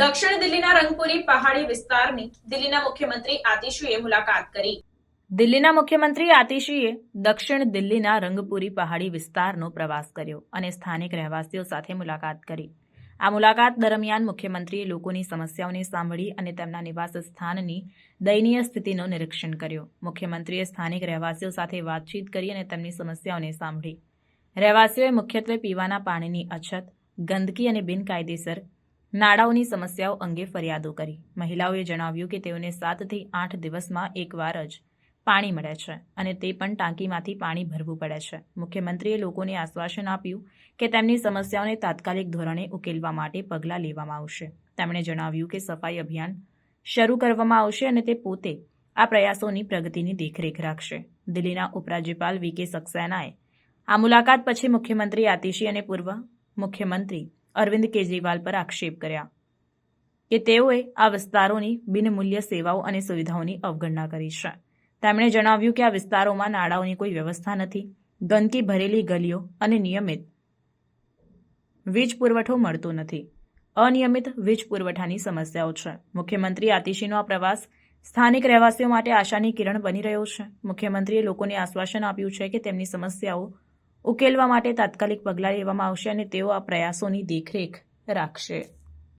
દક્ષિણ દિલ્હીના રંગપુરી પહાડી વિસ્તારની દિલ્હીના મુખ્યમંત્રી આતિશીએ મુલાકાત કરી. દિલ્હીના મુખ્યમંત્રી આતિશીએ દક્ષિણ દિલ્હીના રંગપુરી પહાડી વિસ્તારનો પ્રવાસ કર્યો અને સ્થાનિક રહેવાસીઓ સાથે મુલાકાત કરી. આ મુલાકાત દરમિયાન મુખ્યમંત્રીએ લોકોની સમસ્યાઓને સાંભળી અને તેમના નિવાસ સ્થાનની દયનીય સ્થિતિનું નિરીક્ષણ કર્યું. મુખ્યમંત્રીએ સ્થાનિક રહેવાસીઓ સાથે વાતચીત કરી અને તેમની સમસ્યાઓને સાંભળી. રહેવાસીઓએ મુખ્યત્વે પીવાના પાણીની અછત, ગંદકી અને બિનકાયદેસર નાડાઓની સમસ્યાઓ અંગે ફરિયાદો કરી. મહિલાઓએ જણાવ્યું કે તેઓને સાતથી આઠ દિવસમાં એકવાર જ પાણી મળે છે અને તે પણ ટાંકીમાંથી પાણી ભરવું પડે છે. મુખ્યમંત્રીએ લોકોને આશ્વાસન આપ્યું કે તેમની સમસ્યાઓને તાત્કાલિક ધોરણે ઉકેલવા માટે પગલાં લેવામાં આવશે. તેમણે જણાવ્યું કે સફાઈ અભિયાન શરૂ કરવામાં આવશે અને તે પોતે આ પ્રયાસોની પ્રગતિની દેખરેખ રાખશે. દિલ્હીના ઉપરાજ્યપાલ વી કે સક્સેનાએ આ મુલાકાત પછી મુખ્યમંત્રી આતિશી અને પૂર્વ મુખ્યમંત્રી અરવિંદ કેજરીવાલ પર આક્ષેપ કર્યા કે તેઓએ આ વિસ્તારોની બિનમૂલ્ય સેવાઓ અને સુવિધાઓની અવગણના કરી છે. તેમણે જણાવ્યું કે આ વિસ્તારોમાં નાળાઓની કોઈ વ્યવસ્થા નથી, ગંદકી ભરેલી ગલીઓ અને નિયમિત વીજ પુરવઠો મળતો નથી. અનિયમિત વીજ પુરવઠાની સમસ્યાઓ છે. મુખ્યમંત્રી આતિશીનો આ પ્રવાસ સ્થાનિક રહેવાસીઓ માટે આશાની કિરણ બની રહ્યો છે. મુખ્યમંત્રીએ લોકોને આશ્વાસન આપ્યું છે કે તેમની સમસ્યાઓ ઉકેલવા માટે તાત્કાલિક પગલાં લેવામાં આવશે અને તેઓ આ પ્રયાસોની દેખરેખ રાખશે.